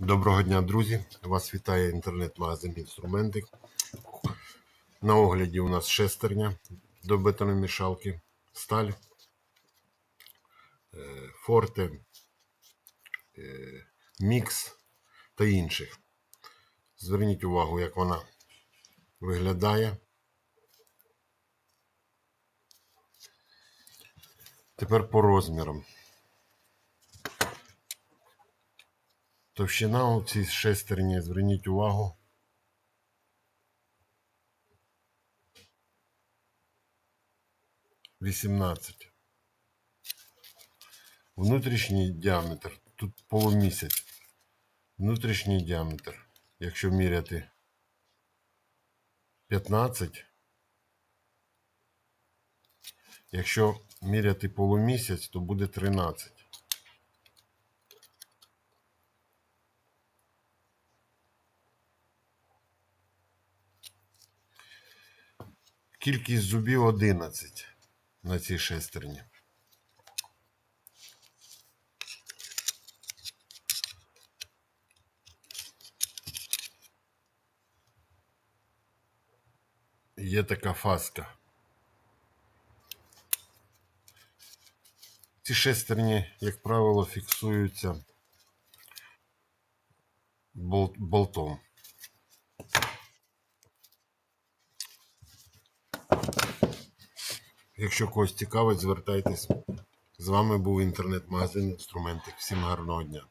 Доброго дня, друзі! Вас вітає інтернет-магазин Інструментик. На огляді у нас шестерня до бетономішалки, сталь, е, форте, е, мікс та інших. Зверніть увагу, як вона виглядає. Тепер по розмірам. Товщина у цій шестерні, зверніть увагу. Вісімнадцять. Внутрішній діаметр. Тут полумісяць. Внутрішній діаметр. Якщо міряти 15. Якщо міряти полумісяць, то буде 13. Кількість зубів 11 на цій шестерні. Є така фаска. Ці шестерні, як правило, фіксуються бол- болтом. Якщо когось цікавить, звертайтесь. З вами був інтернет-магазин інструментик. Всім гарного дня.